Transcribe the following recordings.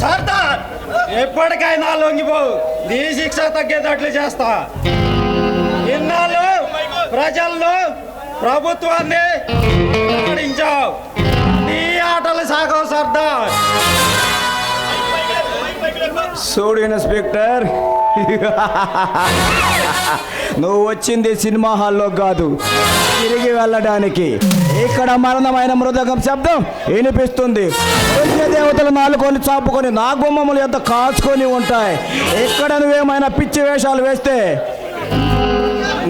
సర్దార్ ఎప్పటికైనా లొంగిపోవు. నీ శిక్ష తగ్గేటట్లు చేస్తా. ఇన్నాళ్ళు ప్రజల్లో ప్రభుత్వాన్ని ఆడించావు నీ ఆటలు సాగవు సర్దార్. చూడు ఇన్స్పెక్టర్. నువ్వు వచ్చింది సినిమా హాల్లో కాదు. తిరిగి వెళ్ళడానికి. ఇక్కడ మరణమైన మృదకం శబ్దం వినిపిస్తుంది. పుణ్య దేవతలు నాలుకొని చాపుకొని నా గుమ్మములు ఎంత కాచుకొని ఉంటాయి. ఇక్కడ నువ్వేమైనా పిచ్చి వేషాలు వేస్తే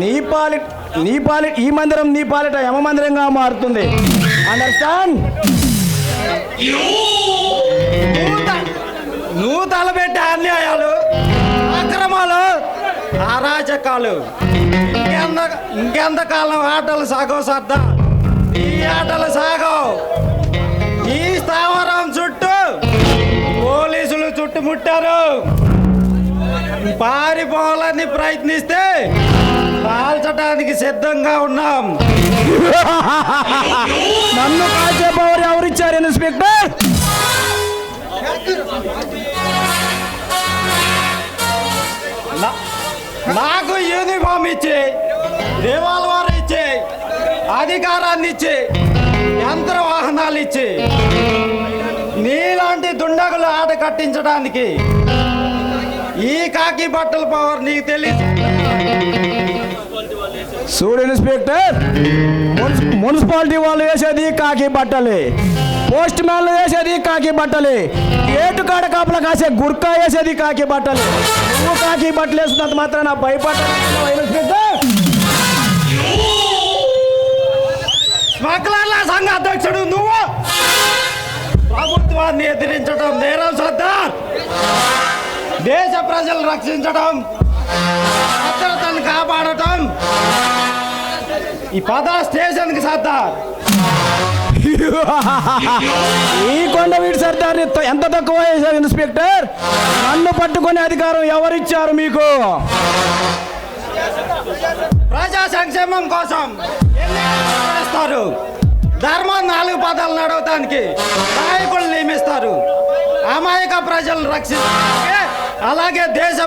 నీ పాలి నీ పాలి ఈ మందిరం నీ పాలిట యమ మందిరంగా మారుతుంది అండర్స్టాండ్ నువ్వు తలబెట్టే అన్యాయాలు అక్రమాలు అరాచకాలు ఇంకెంత ఇంకెంతకాలం ఆటలు సాగవు సర్దా? ఈ ఆటలు సాగవు ఈ స్థావరం చుట్టూ పోలీసులు చుట్టుముట్టారు. పారిపోవాలని ప్రయత్నిస్తే కాల్చడానికి సిద్ధంగా ఉన్నాం. నన్ను కాల్చే పవర్ ఎవరిచ్చారు ఇన్స్పెక్టర్? రివాల్వర్ ఇచ్చి అధికారాన్ని ఇచ్చి యంత్ర వాహనాలు ఇచ్చి నీలాంటి దుండగులు ఆట కట్టించడానికి ఈ కాకి బట్టల పవర్ నీకు తెలియదు చూడు ఇన్స్పెక్టర్ మున్సిపాలిటీ వాళ్ళు వేసేది కాకి బట్టలే. పోస్ట్ మ్యాన్లు వేసేది కాకి బట్టలే. గేటు కాడ కాపలా కాసే గుర్కా వేసేది కాకి బట్టలే. నువ్వు కాకి బట్టలు వేసినంత మాత్రం నా భయపడ్డా ఇన్స్పెక్టర్? ఎదిరించడం నేరం సర్దార్ దేశ ప్రజలు రక్షించడం భద్రతను కాపాడటం ఈ పద స్టేషన్కి సర్దార్ ఈ కొండ వీడి సర్దార్ని త- ఎంత తక్కువ వేశారు ఇన్స్పెక్టర్? నన్ను పట్టుకునే అధికారం ఎవరిచ్చారు మీకు? ప్రజా సంక్షేమం కోసం చేస్తారు. ధర్మం నాలుగు పదాలు నడవటానికి నాయకులు అమాయక ప్రజలను రక్షించడానికి అలాగే దేశ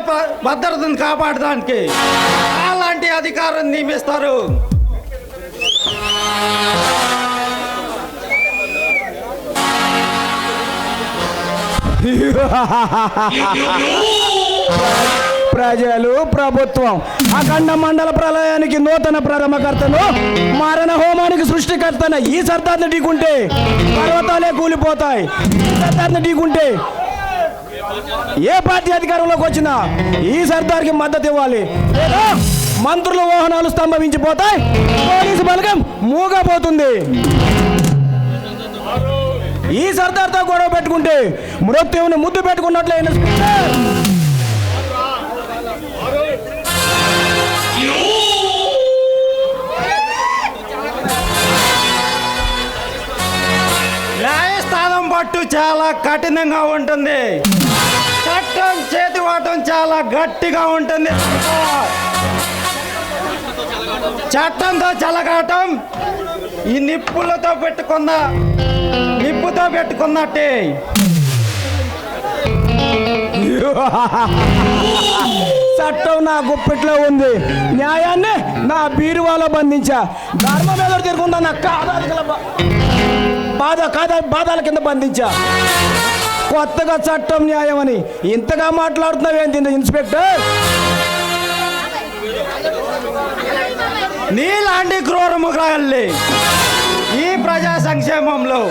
భద్రతను కాపాడడానికి అలాంటి అధికారం నియమిస్తారు. ప్రజలు ప్రభుత్వం. అఖండ మండల ప్రళయానికి నూతన ప్రథమకర్తను మరణ హోమానికి సృష్టికర్తన ఈ సర్దార్ని ఢీకుంటే పర్వతాలే కూలిపోతాయి. ఈ సర్దార్ని ఢీకుంటే ఏ పార్టీ అధికారంలోకి వచ్చినా ఈ సర్దార్కి మద్దతు ఇవ్వాలి. లేదా మంత్రుల వాహనాలు స్తంభవించిపోతాయి పోలీసు బలగం మూగపోతుంది ఈ సర్దార్తో గొడవ పెట్టుకుంటే మృత్యువుని ముద్దు పెట్టుకున్నట్లే. కఠినంగా ఉంటుంది. చట్టం చేతివాటం చాలా గట్టిగా ఉంటుంది. చట్టంతో చలగాటం ఈ నిప్పులతో పెట్టుకున్న నిప్పుతో పెట్టుకున్నట్టే. చట్టం నా గుప్పిట్లో ఉంది. న్యాయాన్ని నా బీరువాలో బంధించా. ధర్మం మీద తిరుగుందా నా కాదాల బాధ కాదా? బాధాల కింద బంధించా. కొత్తగా చట్టం న్యాయం అని ఇంతగా మాట్లాడుతున్నావేంటి ఇన్స్పెక్టర్? నీలాంటి క్రూర ముఖాల్ని ఈ ప్రజా సంక్షేమంలో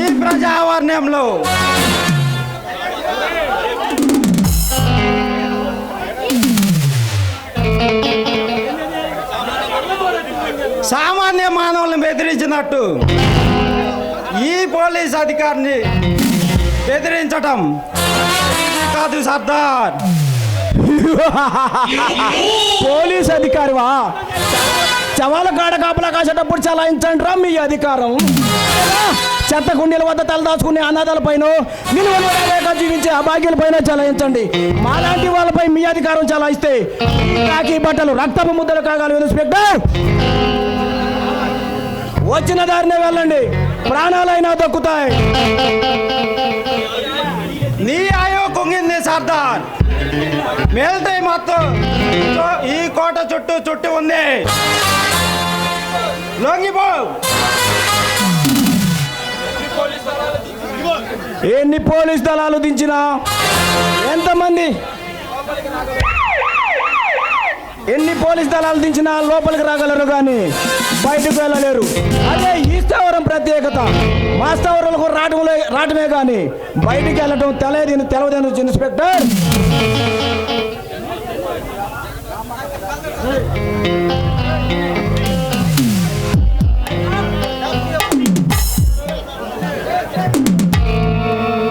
ఈ ప్రజావర్ణ్యంలో బెదిరించినట్టు ఈ పోలీస్ అధికారిని బెదిరించటం కాదు సర్దార్. పోలీస్ అధికారివా? చవాల కాడ కాపలా కాసేటప్పుడు చలాయించండి రా మీ అధికారం. చెత్త కుండీల వద్ద తలదాచుకునే అనాథాలపైన నిలువలేక జీవించే అభాగ్యులపైన చలాయించండి. మాలాంటి వాళ్ళపై మీ అధికారం చలాయిస్తే కాకి బట్టలు రక్తపు ముద్దలు కాగలవు ఇన్స్పెక్టర్. వచ్చిన దారినే వెళ్ళండి. ప్రాణాలైనా దక్కుతాయి. నీ ఆయో కుంగింది సర్దార్. మేల్తాయి మొత్తం ఈ కోట చుట్టూ చుట్టూ ఉంది. లొంగిపో ఎన్ని పోలీస్ దళాలు దించినా? ఎంతమంది? ఎన్ని పోలీస్ దళాలు దించినా లోపలికి రాగలరు కానీ? బయటకు వెళ్ళలేరు. అదే ఈస్తావరం ప్రత్యేకత. మాస్తావరాలకు రావడంలో రావటమే కానీ బయటికి వెళ్ళటం తెలియదు తెలవదేను ఇన్స్పెక్టర్.